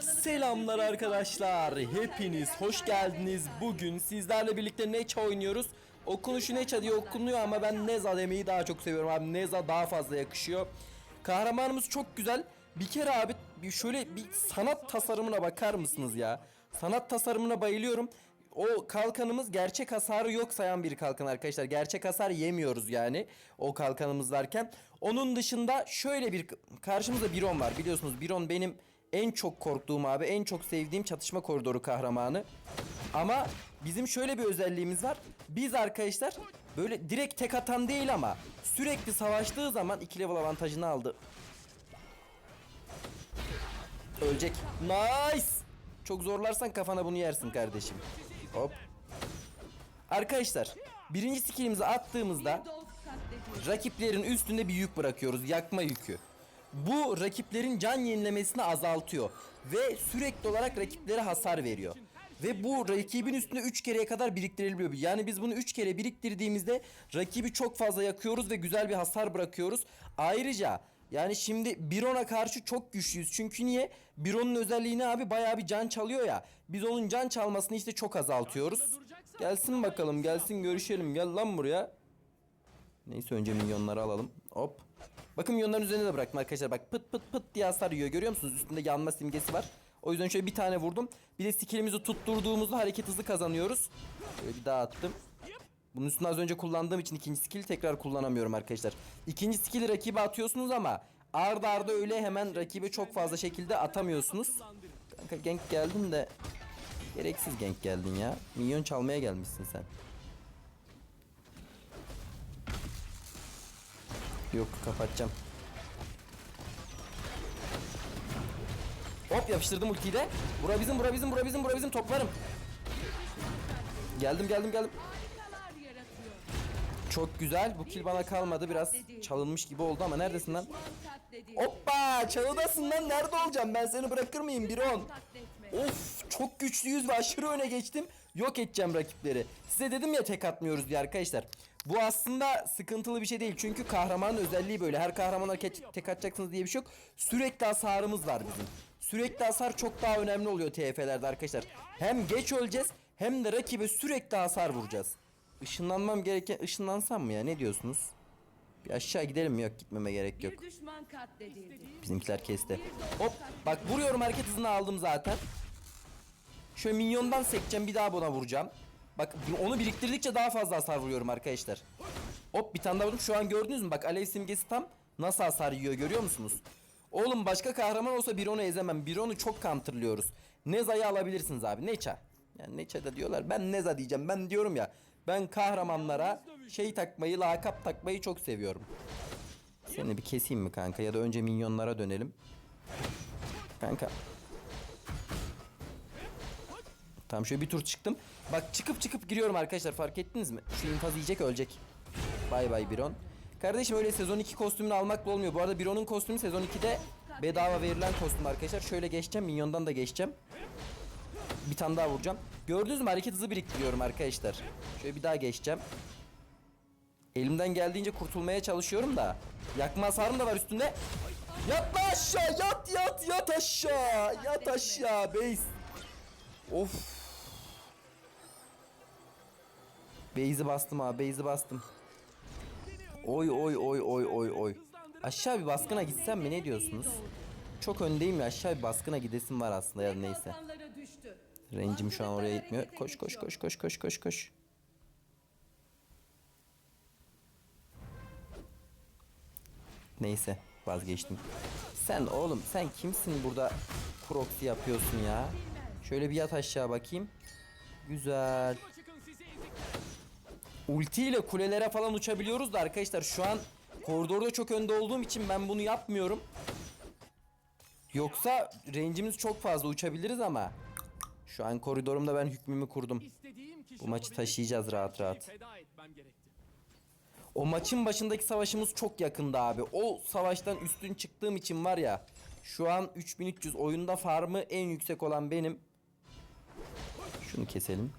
Selamlar arkadaşlar. Hepiniz hoş geldiniz. Bugün sizlerle birlikte Neça oynuyoruz. Okunuşu Neça diye okunuyor ama ben Neza demeyi daha çok seviyorum abi. Neza daha fazla yakışıyor. Kahramanımız çok güzel. Bir kere abi şöyle bir sanat tasarımına bakar mısınız ya? Sanat tasarımına bayılıyorum. O kalkanımız gerçek hasarı yok sayan bir kalkan arkadaşlar. Gerçek hasar yemiyoruz yani o kalkanımız varken. Onun dışında şöyle bir karşımızda Biron var. Biliyorsunuz Biron benim en çok korktuğum abi, en çok sevdiğim çatışma koridoru kahramanı. Ama bizim şöyle bir özelliğimiz var. Biz arkadaşlar böyle direkt tek atan değil ama sürekli savaştığı zaman 2 level avantajını aldı. Ölecek. Nice. Çok zorlarsan kafana bunu yersin kardeşim. Hop. Arkadaşlar birinci skillimizi attığımızda rakiplerin üstünde bir yük bırakıyoruz. Yakma yükü. Bu rakiplerin can yenilemesini azaltıyor. Ve sürekli olarak rakiplere hasar veriyor. Ve bu rakibin üstünde 3 kereye kadar biriktirebiliyor. Yani biz bunu 3 kere biriktirdiğimizde rakibi çok fazla yakıyoruz ve güzel bir hasar bırakıyoruz. Ayrıca yani şimdi Biron'a karşı çok güçlüyüz. Çünkü niye? Biron'un özelliğini abi bayağı bir can çalıyor ya. Biz onun can çalmasını işte çok azaltıyoruz. Gelsin bakalım gelsin görüşelim. Gel lan buraya. Neyse önce minyonları alalım. Hop. Bakın minyonların üzerine de bıraktım arkadaşlar. Bak pıt pıt pıt diye hasar yiyor. Görüyor musunuz? Üstünde yanma simgesi var. O yüzden şöyle bir tane vurdum. Bir de skillimizi tutturduğumuzda hareket hızı kazanıyoruz. Böyle bir daha attım. Bunun üstüne az önce kullandığım için ikinci skill tekrar kullanamıyorum arkadaşlar. İkinci skill rakibe atıyorsunuz ama arda arda öyle hemen rakibe çok fazla şekilde atamıyorsunuz. Kanka gank geldin de gereksiz gank geldin ya. Minyon çalmaya gelmişsin sen. Yok kapatacağım. Hop yapıştırdım ultiyi de. Bura bizim, bura bizim, bura bizim, bura bizim toplarım. Geldim, geldim, geldim. Çok güzel. Bu kill bana kalmadı. Biraz çalınmış gibi oldu ama neredesin lan? Hoppa! Çalıdasın lan. Nerede olacağım? Ben seni bırakır mıyım Biron? Of! Çok güçlüyüz ve aşırı öne geçtim. Yok edeceğim rakipleri. Size dedim ya tek atmıyoruz diye arkadaşlar. Bu aslında sıkıntılı bir şey değil. Çünkü kahramanın özelliği böyle. Her kahramana tek atacaksınız diye bir şey yok. Sürekli hasarımız var bizim. Sürekli hasar çok daha önemli oluyor TF'lerde arkadaşlar. Hem geç öleceğiz hem de rakibe sürekli hasar vuracağız. Işınlanmam gereken ışınlansam mı ya ne diyorsunuz? Bir aşağı gidelim mi? Yok gitmeme gerek yok. Bizimkiler kesti. Hop bak vuruyorum hareket hızını aldım zaten. Şöyle minyondan sekeceğim bir daha buna vuracağım. Bak onu biriktirdikçe daha fazla hasar vuruyorum arkadaşlar. Hop bir tane daha vurdum. Şu an gördünüz mü? Bak alev simgesi tam nasıl hasar yiyor görüyor musunuz? Oğlum başka kahraman olsa Biron'u ezemem. Biron'u çok counterlıyoruz. Neza'yı alabilirsiniz abi. Neça. Yani Neça da diyorlar. Ben Neza diyeceğim. Ben diyorum ya. Ben kahramanlara şey takmayı, lakap takmayı çok seviyorum. Seni bir keseyim mi kanka ya da önce minyonlara dönelim. Kanka. Tamam şöyle bir tur çıktım. Bak çıkıp çıkıp giriyorum arkadaşlar fark ettiniz mi? Şu infaz yiyecek ölecek. Bay bay Biron. Kardeşim öyle sezon 2 kostümünü almakla olmuyor. Bu arada Biron'un kostümü sezon 2'de bedava verilen kostüm arkadaşlar. Şöyle geçeceğim. Minyondan da geçeceğim. Bir tane daha vuracağım. Gördünüz mü hareket hızı biriktiriyorum arkadaşlar. Şöyle bir daha geçeceğim. Elimden geldiğince kurtulmaya çalışıyorum da. Yakma hasarım da var üstünde. Yat lan aşağı yat yat yat aşağı. Yat aşağı base. Of. Base'i bastım abi base'i bastım. Oy oy oy oy oy oy. Aşağı bir baskına gitsem mi ne diyorsunuz? Çok öndeyim ya aşağı bir baskına gidesim var aslında ya neyse. Range'im şu an oraya gitmiyor. Koş koş koş koş koş koş koş. Neyse vazgeçtim. Sen oğlum sen kimsin burada proxy yapıyorsun ya? Şöyle bir yat aşağı bakayım. Güzel. Ulti ile kulelere falan uçabiliyoruz da arkadaşlar şu an koridorda çok önde olduğum için ben bunu yapmıyorum. Yoksa range'imiz çok fazla uçabiliriz ama şu an koridorumda ben hükmümü kurdum. Bu maçı taşıyacağız rahat rahat. O maçın başındaki savaşımız çok yakında abi. O savaştan üstün çıktığım için var ya. Şu an 3300 oyunda farmı en yüksek olan benim. Şunu keselim.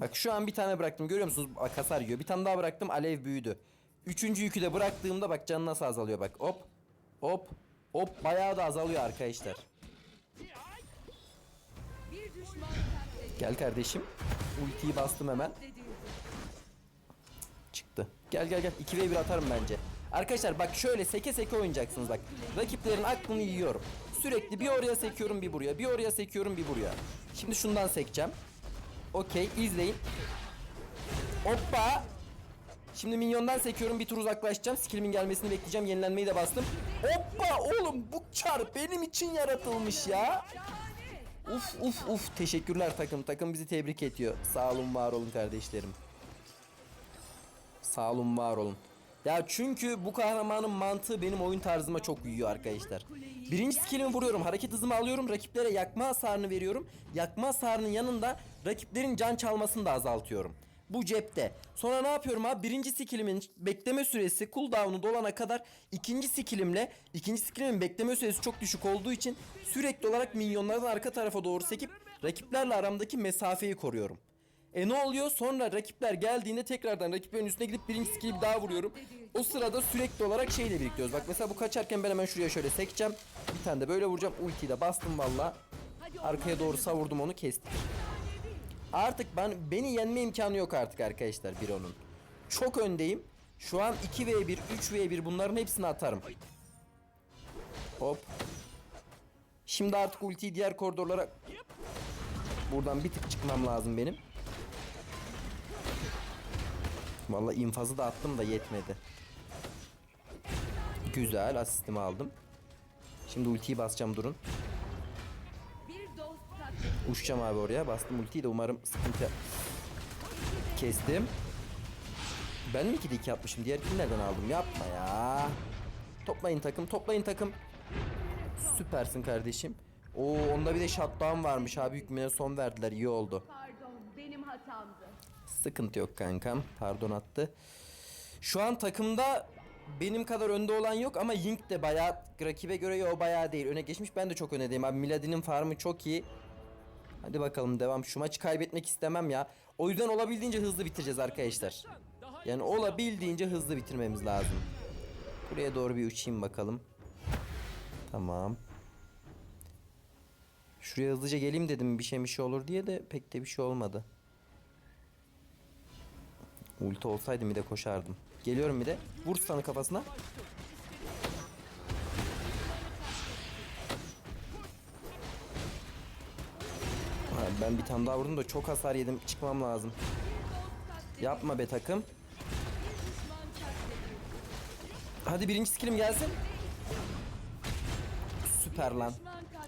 Bak şu an bir tane bıraktım görüyor musunuz? Bak hasar yiyor. Bir tane daha bıraktım alev büyüdü. Üçüncü yükü de bıraktığımda bak canı nasıl azalıyor bak. Hop. Hop. Hop bayağı da azalıyor arkadaşlar. Gel kardeşim. Ultiyi bastım hemen. Çıktı. Gel gel gel. 2v1 atarım bence. Arkadaşlar bak şöyle seke seke oynayacaksınız bak. Rakiplerin aklını yiyorum. Sürekli bir oraya sekiyorum bir buraya. Bir oraya sekiyorum bir buraya. Şimdi şundan sekeceğim. Okey izleyin. Hoppa. Şimdi minyondan sekiyorum bir tur uzaklaşacağım. Skillimin gelmesini bekleyeceğim. Yenilenmeyi de bastım. Hoppa oğlum bu çar benim için yaratılmış ya. Uf uf uf teşekkürler takım. Takım bizi tebrik ediyor. Sağ olun var olun kardeşlerim. Sağ olun var olun. Ya çünkü bu kahramanın mantığı benim oyun tarzıma çok uyuyor arkadaşlar. Birinci skillimi vuruyorum. Hareket hızımı alıyorum. Rakiplere yakma hasarını veriyorum. Yakma hasarının yanında rakiplerin can çalmasını da azaltıyorum. Bu cepte. Sonra ne yapıyorum abi? Birinci skillimin bekleme süresi cooldown'u dolana kadar ikinci skillimle ikinci skillimin bekleme süresi çok düşük olduğu için sürekli olarak minyonlardan arka tarafa doğru sekip rakiplerle aramdaki mesafeyi koruyorum. E ne oluyor? Sonra rakipler geldiğinde tekrardan rakiplerin üstüne gidip birinci skill'i bir daha vuruyorum. O sırada sürekli olarak şeyle biriktiriyoruz. Bak mesela bu kaçarken ben hemen şuraya şöyle sekeceğim. Bir tane de böyle vuracağım. Ultiyi de bastım valla. Arkaya doğru savurdum onu kestik. Artık ben beni yenme imkanı yok artık arkadaşlar bir onun. Çok öndeyim. Şu an 2v1, 3v1 bunların hepsini atarım. Hop. Şimdi artık ultiyi diğer koridorlara Buradan bir tık çıkmam lazım benim. Vallahi infazı da attım da yetmedi. Güzel asistimi aldım. Şimdi ultiyi basacağım durun. Uçacağım abi oraya. Bastım ultiyi de umarım sıkıntı kestim. Ben mi ki de iki yapmışım? Diğer kimi nereden aldım? Yapma ya. Toplayın takım, toplayın takım. Süpersin kardeşim. Oo onda bir de shutdown varmış abi. Hükmüne son verdiler. İyi oldu. Pardon benim hatamdı. Sıkıntı yok kankam. Pardon attı. Şu an takımda benim kadar önde olan yok ama Yink de bayağı rakibe göre o bayağı değil. Öne geçmiş. Ben de çok öndeyim abi. Miladin'in farmı çok iyi. Hadi bakalım devam. Şu maçı kaybetmek istemem ya. O yüzden olabildiğince hızlı bitireceğiz arkadaşlar. Yani olabildiğince hızlı bitirmemiz lazım. Buraya doğru bir uçayım bakalım. Tamam. Şuraya hızlıca geleyim dedim bir şey bir şey olur diye de pek de bir şey olmadı. Ulti olsaydı bir de koşardım. Geliyorum bir de. Vur stun'ı kafasına. Ben bir tane daha vurdum da çok hasar yedim. Çıkmam lazım. Yapma be takım. Hadi birinci skillim gelsin. Süper lan.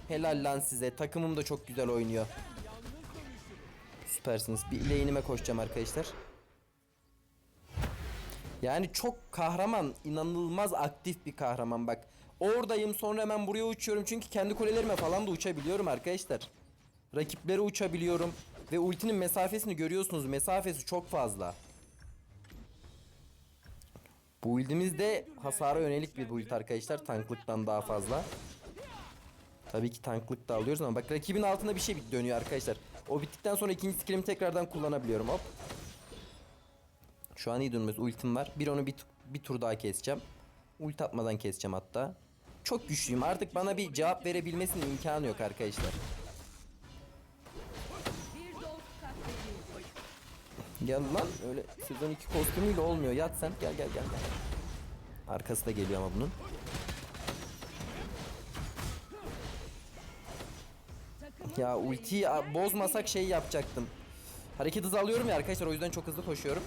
Helal lan size. Takımım da çok güzel oynuyor. Süpersiniz. Bir lane'ime koşacağım arkadaşlar. Yani çok kahraman, inanılmaz aktif bir kahraman bak. Oradayım sonra hemen buraya uçuyorum çünkü kendi kulelerime falan da uçabiliyorum arkadaşlar. Rakiplere uçabiliyorum ve ultinin mesafesini görüyorsunuz. Mesafesi çok fazla. Bu build'imiz de hasara yönelik bir build arkadaşlar. Tanklıktan daha fazla. Tabii ki tanklık da alıyoruz ama bak rakibin altında bir şey dönüyor arkadaşlar. O bittikten sonra ikinci skillimi tekrardan kullanabiliyorum. Hop. Şu an iyi durumdayız. Ultim var. Bir onu bir, bir tur daha keseceğim. Ult atmadan keseceğim hatta. Çok güçlüyüm. Artık bana bir cevap verebilmesinin imkanı yok arkadaşlar. Gel lan öyle sezon 2 kostümüyle olmuyor. Yat sen. Gel gel gel. gel. Arkası da geliyor ama bunun. Ya ultiyi bozmasak şey yapacaktım. Hareket hızı alıyorum ya arkadaşlar o yüzden çok hızlı koşuyorum.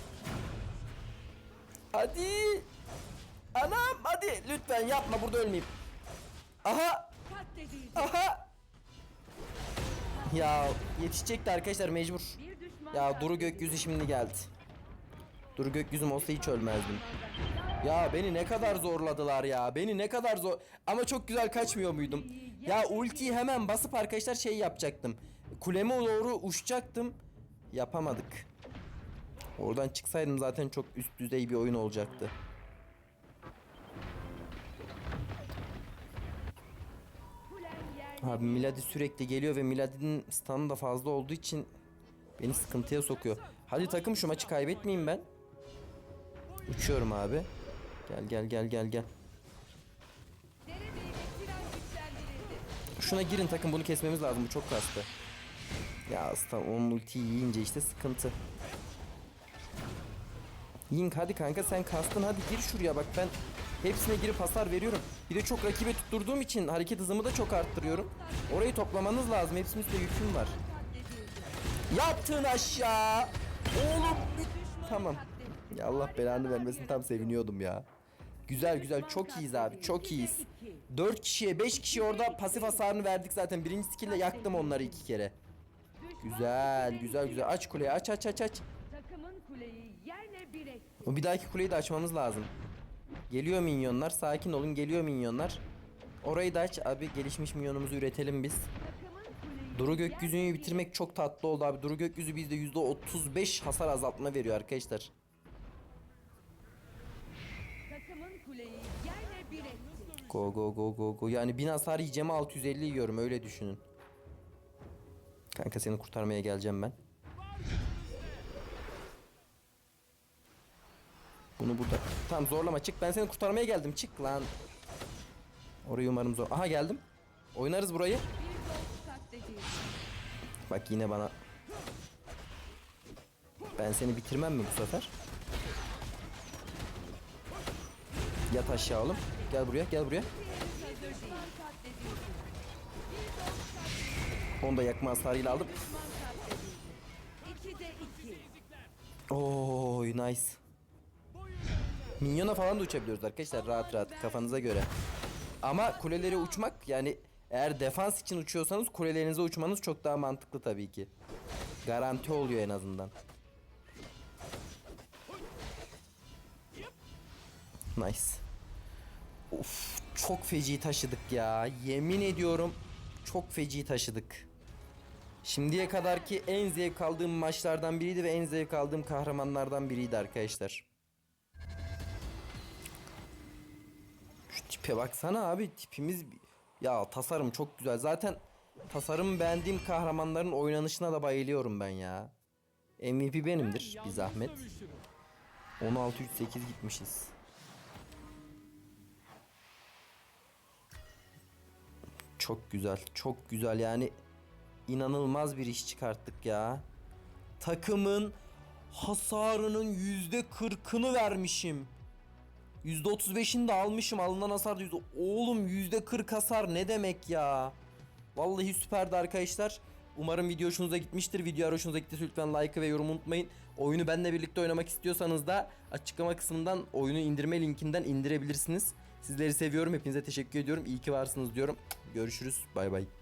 Hadi. Anam hadi lütfen yapma burada ölmeyeyim. Aha aha. Ya yetişecekti arkadaşlar mecbur. Ya Duru gökyüzü şimdi geldi. Duru gökyüzüm olsa hiç ölmezdim. Ya beni ne kadar zorladılar ya. Beni ne kadar zor... Ama çok güzel kaçmıyor muydum? Ya ultiyi hemen basıp arkadaşlar şey yapacaktım. Kuleme doğru uçacaktım. Yapamadık. Oradan çıksaydım zaten çok üst düzey bir oyun olacaktı. Abi Miladi sürekli geliyor ve Miladi'nin stun'ı da fazla olduğu için beni sıkıntıya sokuyor. Hadi takım şu maçı kaybetmeyeyim ben. Uçuyorum abi. Gel gel gel gel gel. Şuna girin takım bunu kesmemiz lazım bu çok kastı. Ya aslında onun ultiyi yiyince işte sıkıntı. Yink hadi kanka sen kastın hadi gir şuraya bak ben hepsine girip hasar veriyorum. Bir de çok rakibe tutturduğum için hareket hızımı da çok arttırıyorum. Orayı toplamanız lazım. Hepsinin üstünde yüküm var. Yattın aşağı. Oğlum. Tamam. Ya Allah belanı vermesin tam seviniyordum ya. Güzel güzel çok iyiyiz abi çok iyiyiz. 4 kişiye 5 kişi orada pasif hasarını verdik zaten. Birinci skill'le yaktım onları iki kere. Güzel güzel güzel aç kuleyi aç aç aç aç. Bir dahaki kuleyi de açmamız lazım. Geliyor minyonlar sakin olun geliyor minyonlar. Orayı da aç abi gelişmiş minyonumuzu üretelim biz. Duru gökyüzünü bitirmek çok tatlı oldu abi. Duru gökyüzü bizde %35 hasar azaltma veriyor arkadaşlar. Go go go go go. Yani 1000 hasar yiyeceğim 650 yiyorum öyle düşünün. Kanka seni kurtarmaya geleceğim ben. Bunu burada. Tamam zorlama çık. Ben seni kurtarmaya geldim. Çık lan. Orayı umarım zor. Aha geldim. Oynarız burayı. Bak yine bana. Ben seni bitirmem mi bu sefer? Yat aşağı oğlum. Gel buraya, gel buraya. Onu da yakma hasarıyla aldım. Oy nice. Minyona falan da uçabiliyoruz arkadaşlar rahat rahat kafanıza göre. Ama kulelere uçmak yani eğer defans için uçuyorsanız kulelerinize uçmanız çok daha mantıklı tabii ki. Garanti oluyor en azından. Nice. Of çok feci taşıdık ya. Yemin ediyorum çok feci taşıdık. Şimdiye kadarki en zevk aldığım maçlardan biriydi ve en zevk aldığım kahramanlardan biriydi arkadaşlar. Tipe baksana abi tipimiz ya tasarım çok güzel. Zaten tasarım beğendiğim kahramanların oynanışına da bayılıyorum ben ya. MVP benimdir bir zahmet. 16 3 8 gitmişiz. Çok güzel, çok güzel yani inanılmaz bir iş çıkarttık ya. Takımın hasarının yüzde kırkını vermişim. Yüzde otuz beşini de almışım alınan hasar yüzde... Oğlum yüzde kırk hasar ne demek ya? Vallahi süperdi arkadaşlar. Umarım video hoşunuza gitmiştir. Video hoşunuza gittiyse lütfen like ve yorum unutmayın. Oyunu benimle birlikte oynamak istiyorsanız da açıklama kısmından oyunu indirme linkinden indirebilirsiniz. Sizleri seviyorum. Hepinize teşekkür ediyorum. İyi ki varsınız diyorum. Görüşürüz. Bay bay.